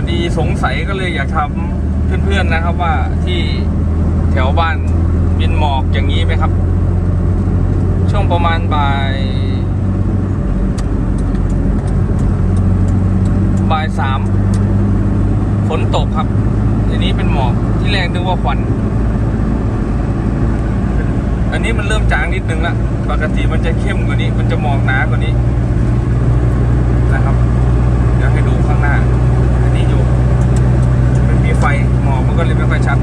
อดีสงสัยก็เลยอยากทำเพื่อนๆนะครับว่าที่แถวบ้านบินหมอกอย่างนี้ไหมครับ ช่วงประมาณบ่ายบ่ายสามฝนตกครับทีนี้เป็นหมอกที่แรกนึกว่าควันอันนี้มันเริ่มจางนิดนึงละปกติมันจะเข้มกว่านี้ มันจะหมอกหนากว่านี้นะครับ เดี๋ยวให้ดูข้างหน้า อันนี้อยู่ มันมีไฟหมอกมันก็เลยไม่ค่อยชัด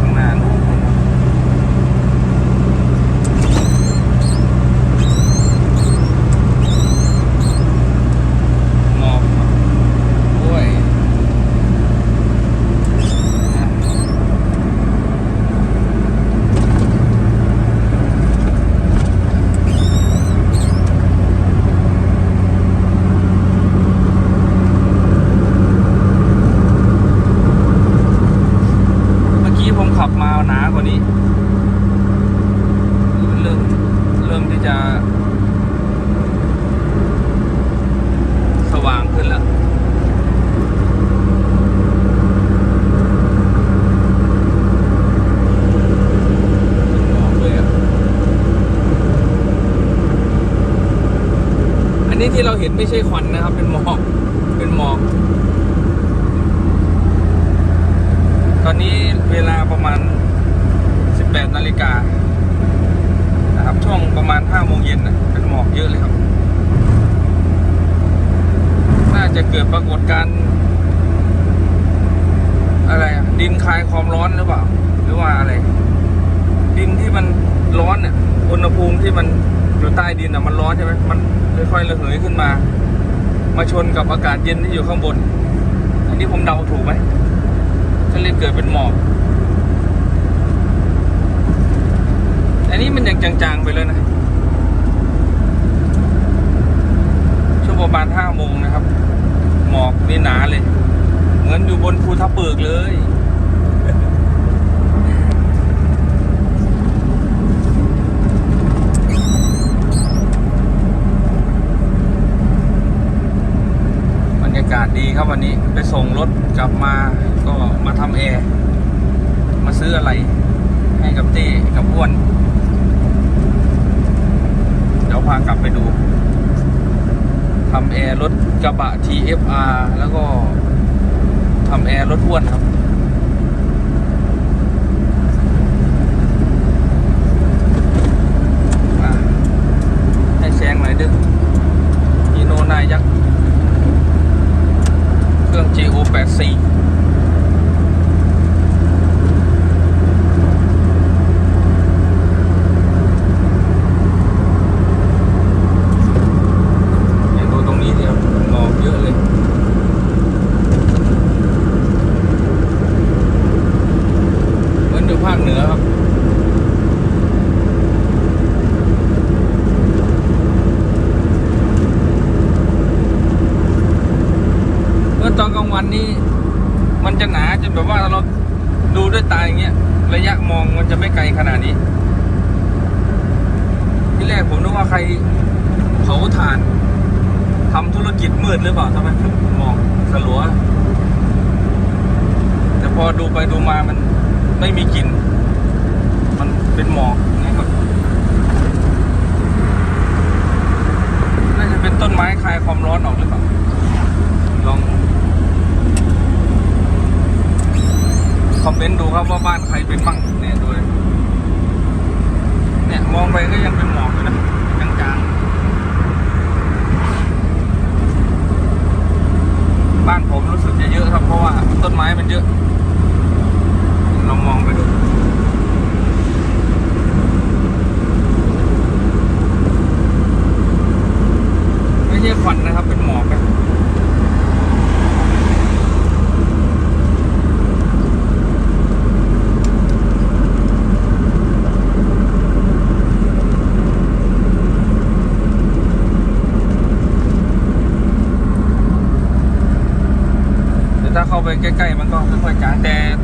ข้างหน้านู้นหมอกครับโอ้ย เมื่อกี้ผมขับมาหนากว่านี้ เริ่มเริ่มที่จะ สว่างขึ้นแล้ว หมอกเลยอะอันนี้ ที่เราเห็นไม่ใช่ควันนะครับ เป็นหมอกเป็นหมอกตอนนี้เวลาประมาณ 18 นาฬิกานะครับช่วงประมาณ 5 โมงเย็นนะเป็นหมอกเยอะเลยครับ น่าจะเกิดปรากฏการณ์อะไรอะดินคลายความร้อนหรือเปล่า หรือว่าอะไร ดินที่มันร้อนเนี่ยอุณหภูมิที่มัน อยู่ใต้ดินอะมันร้อนใช่ไหมมันค่อยๆระเหยขึ้นมา มาชนกับอากาศเย็นที่อยู่ข้างบน อันนี้ผมเดาถูกไหมก็เลยเกิดเป็นหมอกอันนี้มันยังจางๆไปเลยนะ ช่วงประมาณห้าโมงนะครับ หมอกนี่หนาเลย เหมือนอยู่บนภูทับเบิกเลย บรรยากาศ ดีครับวันนี้ไปส่งรถกลับมาก็มาทำแอร์มาซื้ออะไรให้กับเต้กับอ้วน เดี๋ยวพากลับไปดูทำแอร์รถกระบะ TFR แล้วก็ทำแอร์รถอ้วนครับให้แซงหน่อยดึงฮีโนนายยักษ์ JO 8C วันนี้ มันจะหนาจนแบบว่าเราดูด้วยตาอย่างเงี้ยระยะมองมันจะไม่ไกลขนาดนี้ ที่แรกผมนึกว่าใครเผาถ่านทำธุรกิจมืดหรือเปล่าทำไมมองสลัว แต่พอดูไปดูมามันไม่มีกลิ่นมันเป็นหมอกนะครับน่าจะเป็นต้นไม้คลายความร้อนออกหรือเปล่า ลอง คอม เมนต์ดูครับว่าบ้านใครเป็นบ้างเนี่ยดูเลยเนี่ยมองไปก็ยังเป็นหมอกอยู่นะจางๆบ้านผมรู้สึกจะเยอะครับเพราะว่าต้นไม้มันเยอะลองมองไปดูไม่ใช่ควันนะครับเป็นหมอกนะ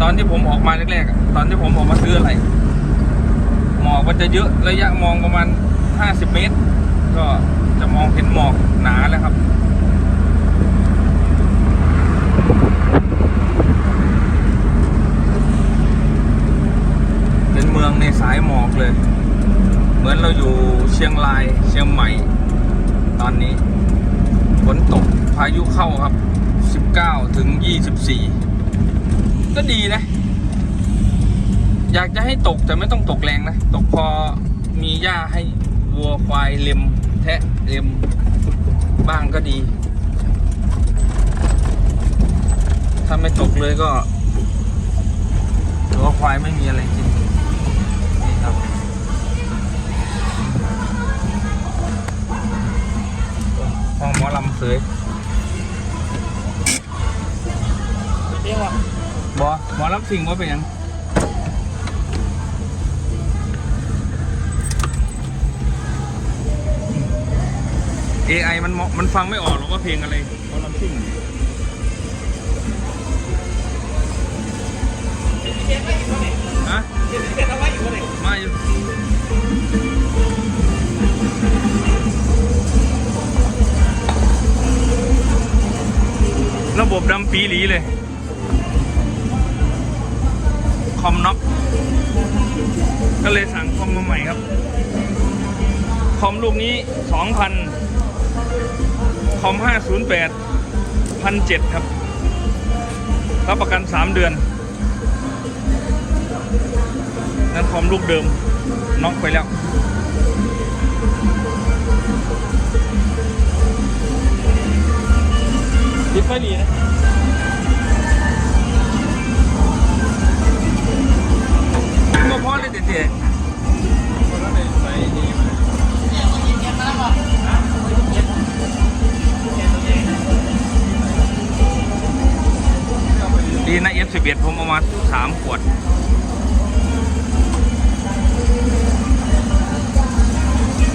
ตอนที่ผมออกมาแรกๆตอนที่ผมออกมาซื้ออะไร หมอกมันจะเยอะระยะมองประมาณ 50 เมตร ก็จะมองเห็นหมอกหนาแล้วครับเป็นเมืองในสายหมอกเลย เหมือนเราอยู่เชียงรายเชียงใหม่ ตอนนี้ฝนตกพายุเข้าครับ 19 ถึง 24 ก็ดีนะ อยากจะให้ตกแต่ไม่ต้องตกแรงนะ ตกพอมีหญ้าให้วัวควายเล็ม แทะเล็มบ้างก็ดี ถ้าไม่ตกเลยก็วัวควายไม่มีอะไรกินนี่ครับห้องหมอลำเสยเรียกว่า บอหมอลำสิ่งว่าเป็นยัง AI มันมอมันฟังไม่ออกหรอกว่าเพลงอะไรหมอลำสิ่งเรงไหนฮะเขียนเขียนเอาไว้อยู่ตรงไหนมาอยู่ระบบดำปีหลีเลย คอมน็อกก็เลยสั่งคอมมาใหม่ครับ คอมลูกนี้ 2,000 คอม 508 1,700 ครับ รับประกัน 3 เดือน นั่นคอมลูกเดิมน็อกไปแล้วยึดไฟดีนะ เลยเด็ดดีนะ F11 ผมเอามาสามขวด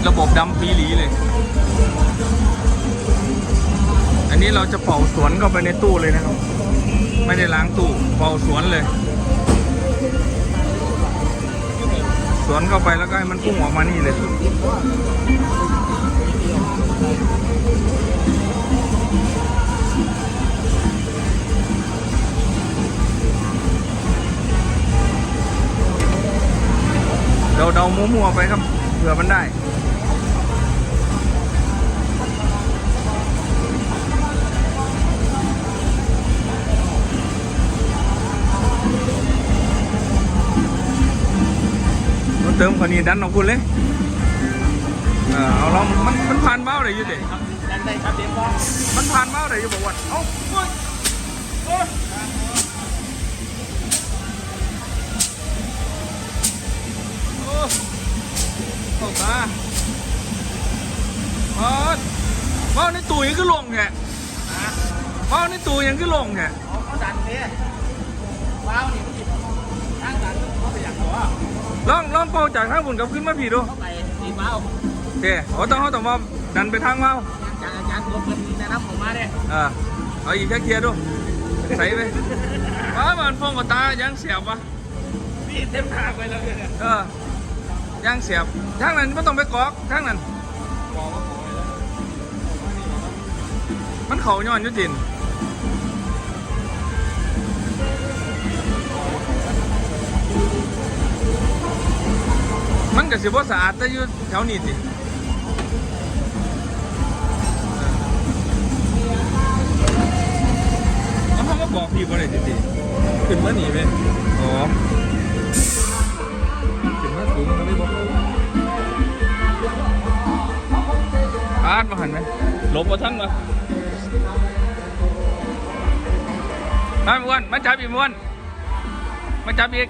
ระบบดำปีหลีเลย อันนี้เราจะเป่าสวนเข้าไปในตู้เลยนะครับ ไม่ได้ล้างตู้ เป่าสวนเลย สวนเข้าไปแล้วก็ให้มันพุ่งออกมานี่เลยเดาเดามั่วๆไปครับเผื่อมันได้ เติมคนนี้ดันออกคุณเลยเออเอาเรามันมันผ่านเบ้าได้อยู่เด็ครับดันได้ครับเดี๋ยวพอมันผ่านเบ้าได้อยู่บอกว่าเอ้าโอ้ยโอ้ยโอ้เข้าตาเออเบ้าในตู้ยังคือลงแค่เบ้าในตู้ยังคือลงแค่เอาเขาดันเนี่ยว้าวนี่ ลองลองเป่าจากทางบนกลับขึ้นมาผีดูเข้าไปตีว้าวโอเคโอ้ต้องเขาต้องมาดันไปทางเบ้าจากอาจารย์ตัวเป็นแนะนำผมมาเนี่ยเออเอาอีกแค่เคลียร์ดูใส่ไปว้ามันฟองกับตายังเสียบวะนี่เต็มทางไปแล้วเนี่ยเออยังเสียบทางนั้นไม่ต้องไปกอกทางนั้นบอกว่าขอไปแล้วมันเขาย้อนอยุติน มันก็สิบ่สะอาดแต่อยู่แถวนี้สิเอาเขามาบอกพี่บ่ได้ติขึ้นมาหนีไปๆอ๋อขึ้นมาสูงมันไม่บอกอาดมาหันไหมหลบมาทั้งมามาอ้วนมาจับอีกอ้วนมาจับอีก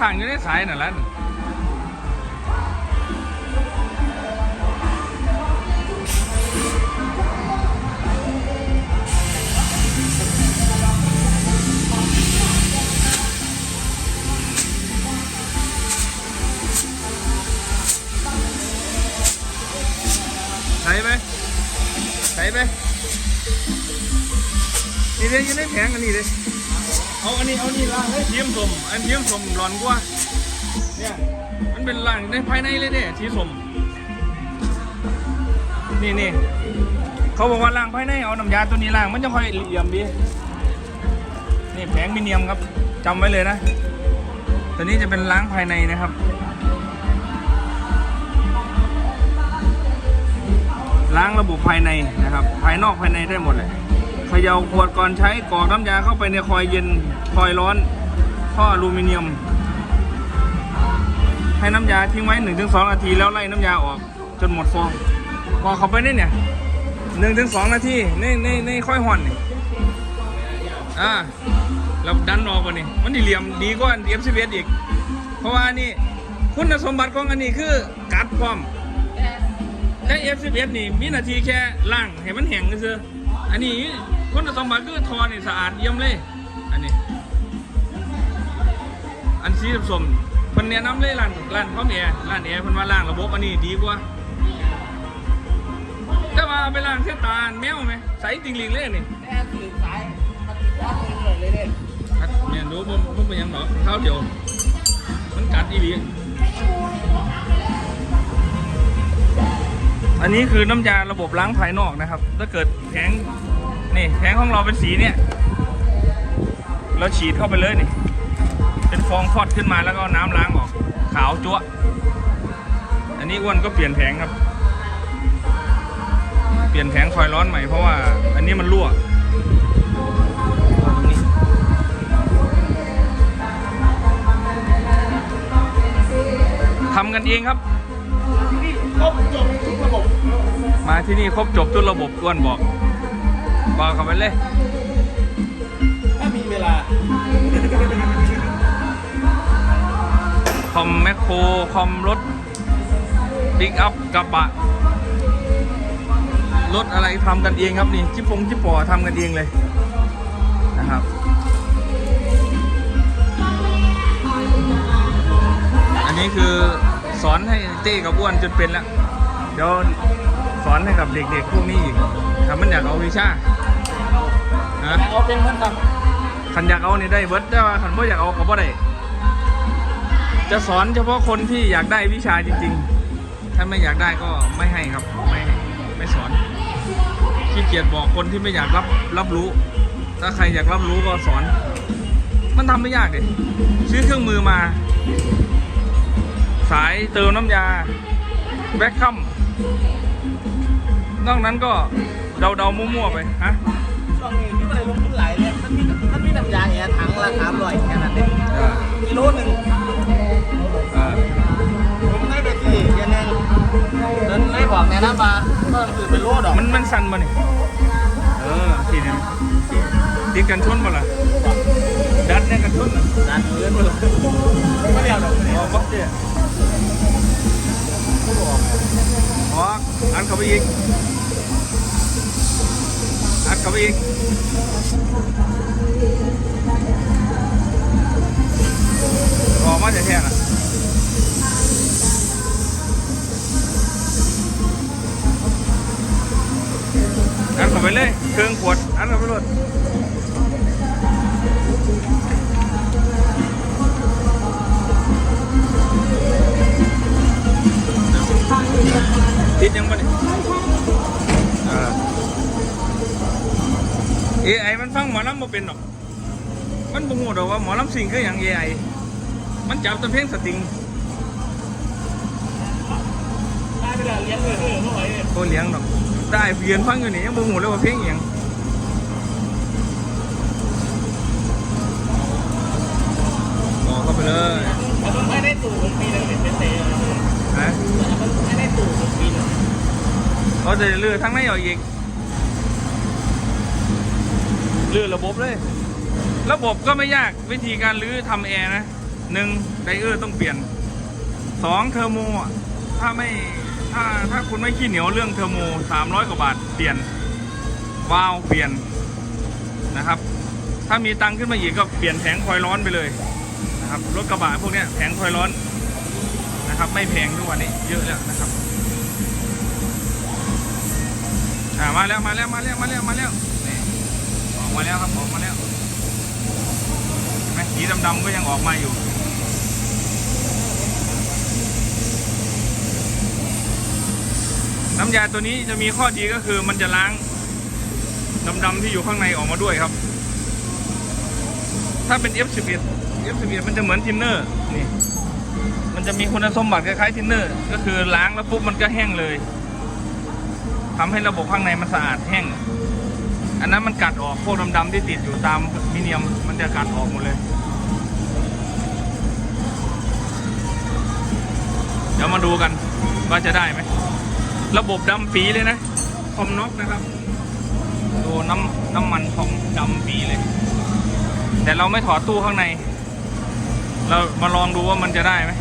ขังอยู่ในสายน่ะแหล้วใส่ไปใส่ไปนี่เด้ยังได้แผงอันนี้เด้ เอาอันนี้เอานี่ล่างเลยเทียมสมอันเทียมสมร้อนกว่าเนี่ยมันเป็นล่างในภายในเลยเด้ทีสมนี่นี่เขาบอกว่าล่างภายในเอาน้ำยาตัวนี้ล่างมันจะค่อยเหลี่ยมดีนี่แผงมิเนียมครับจำไว้เลยนะแผตัวนี้จะเป็นล้างภายในนะครับล้างระบบภายในนะครับ ภายนอกภายในได้หมดเลย เขย่าขวดก่อนใช้กรอกน้ำยาเข้าไปในคอยเย็นคอยร้อนท่ออลูมิเนียม ให้น้ำยาทิ้งไว้ 1-2 นาทีแล้วไล่น้ำยาออก จนหมดฟองกรอกเข้าไปนี่เนี่ย1-2นาทีนี่นี่นี่ค่อยห่อนนี่อ่าเราดันออกก่อนนี่มันดีเหลี่ยมดีกว่าเดียมสิเอีก เพราะว่านี่คุณสมบัติของอันนี้คือกัดความแต่ F11 นี่มีนาทีแค่ล่างให้มันแห้งซื่ออันนี้ คุณสมบัติคือทอนี่สะอาดเยี่ยมเลย อันนี้ อันสีสมเพิ่นแนะนำเลยร้านร้านพร้อมแอร์ร้านแอร์เพิ่นว่าล่างระบบอันนี้ดีกว่าแต่ว่าเอาไปล้างเส้นตาแมวไหมใสจริงหลิงเลยนี่แม่สื่อสายมันติดว่าเลยเลยเนี่ยครับเนี่ยรู้ผมผมเป็นหยังหรอกเท้าเดียว มันกัดอีหลีอันนี้คือน้ำยาระบบล้างภายนอกนะครับ ถ้าเกิดแผง นี่แผงของเราเป็นสีเนี่ย เราฉีดเข้าไปเลยนี่ เป็นฟองพอดขึ้นมาแล้วก็น้ำล้างออก ขาวจั๊วอันนี้อ้วนก็เปลี่ยนแผงครับ เปลี่ยนแผงคอยร้อนใหม่เพราะว่า อันนี้มันรั่วเอาตรงนี้ทำกันเองครับนี่ครบจบทุกระบบมาที่นี่ครบจบทุกระบบอ้วนบอก บอกเข้าไปเลย ถ้ามีเวลา คอมแมคโคร คอมรถปิกอัพกระบะ รถอะไรทำกันเองครับนี่จิปงจิปปอทำกันเองเลยนะครับอันนี้คือสอนให้เต้กับอ้วนจนเป็นแล้ว เดี๋ยวสอนให้กับเด็กๆพวกนี้อีก ถ้ามันอยากเอาวิชานะเอาเป็นมันครับขันอยากเอานี่ได้เบิร์ดแต่ว่าขันบ่อยากเอาก็บ่ได้ จะสอนเฉพาะคนที่อยากได้วิชาจริง ๆ ถ้าไม่อยากได้ก็ไม่ให้ครับ ไม่ไม่สอนขี้เกียจบอกคนที่ไม่อยากรับรับรู้ ถ้าใครอยากรับรู้ก็สอน มันทำไม่ยากเด็ซื้อเครื่องมือมา สายเติมน้ำยาแบ็คคัมนอกนั้นก็ เดาๆมั่วๆไปฮะช่วงนี้ที่มันเลยลงทุนหลายเลยมันมีมันมีน้ำยาแอร์ถังละสามร้อยแค่นั้นเองเออกิโลหนึ่งเออผมได้ไปที่เดือนหนึงเดินเลยบอกแนะนำมาก็คือเป็นโลดอกมันมันสั่นมาเนี่ยเออทีนี้ติดกันชนมาละดัดเนี่ยกันชนอะดันเลื่อนมาเลยไม่เรียวดอกอ๋อบ๊อบเจ้อ๋ออันเข้าไปอีกอัด เขาไปอีกออกมาจะแท้น่ะอัดเข้าไปเลยเครื่องขวดอัดเข้าไปเลยติดยังบ่เนี่ย ไอมันฟังหมอลำบ่เป็นหรอก มันบ่ฮู้ดอกว่าหมอลำสิ่งคือหยังเอไอมันจับแต่เพลงสตริงได้เวลาเลี้ยงเลยเออเมื่อไหร่เนี่ยบ่เลี้ยงดอกได้เพียนฟังอยู่นี่ยังบ่ฮู้เลยว่าเพลงอิหยังบอกเข้าไปเลยมันไม่ได้ตู่เป็นปีหนึ่งเป็นเตะนะมันไม่ได้ตู่เป็นปีหนึ่งเขาจะเลือทั้งในออกอีก เลือระบบเลย ระบบก็ไม่ยากวิธีการรื้อทำแอร์นะหนึ่งไดเออร์ต้องเปลี่ยนสองเทอร์โมถ้าไม่ถ้าถ้าคุณไม่ขี้เหนียวเรื่องเทอร์โมสามร้อยกว่าบาทเปลี่ยนวาล์วเปลี่ยนนะครับ ถ้ามีตังขึ้นมาอีกก็เปลี่ยนแผงคอยร้อนไปเลยนะครับรถกระบะพวกนี้แผงคอยร้อนนะครับ ไม่แพงทุกวันนี้เยอะแล้วนะครับมาแล้วมาแล้วมาแล้วมาแล้วมาแล้ว อกมาแล้วครับออกมาแล้วเห็นไหมสีดำๆก็ยังออกมาอยู่น้ำยาตัวนี้จะมีข้อดีก็คือมันจะล้างดำๆที่อยู่ข้างในออกมาด้วยครับ ถ้าเป็น F11 F11 มันจะเหมือนทินเนอร์นี่ มันจะมีคุณสมบัติคล้ายๆทินเนอร์ก็คือล้างแล้วปุ๊บมันก็แห้งเลยทำให้ระบบข้างในมันสะอาดแห้ง อันนั้นมันกัดออกพวกดำๆที่ติดอยู่ตามมิเนียมมันจะกัดออกหมดเลย เดี๋ยวมาดูกันว่าจะได้ไหม ระบบดำปีเลยนะคอมน็อกนะครับดูน้ำน้ำมันของดำปีเลย แต่เราไม่ถอดตู้ข้างใน เรามาลองดูว่ามันจะได้ไหม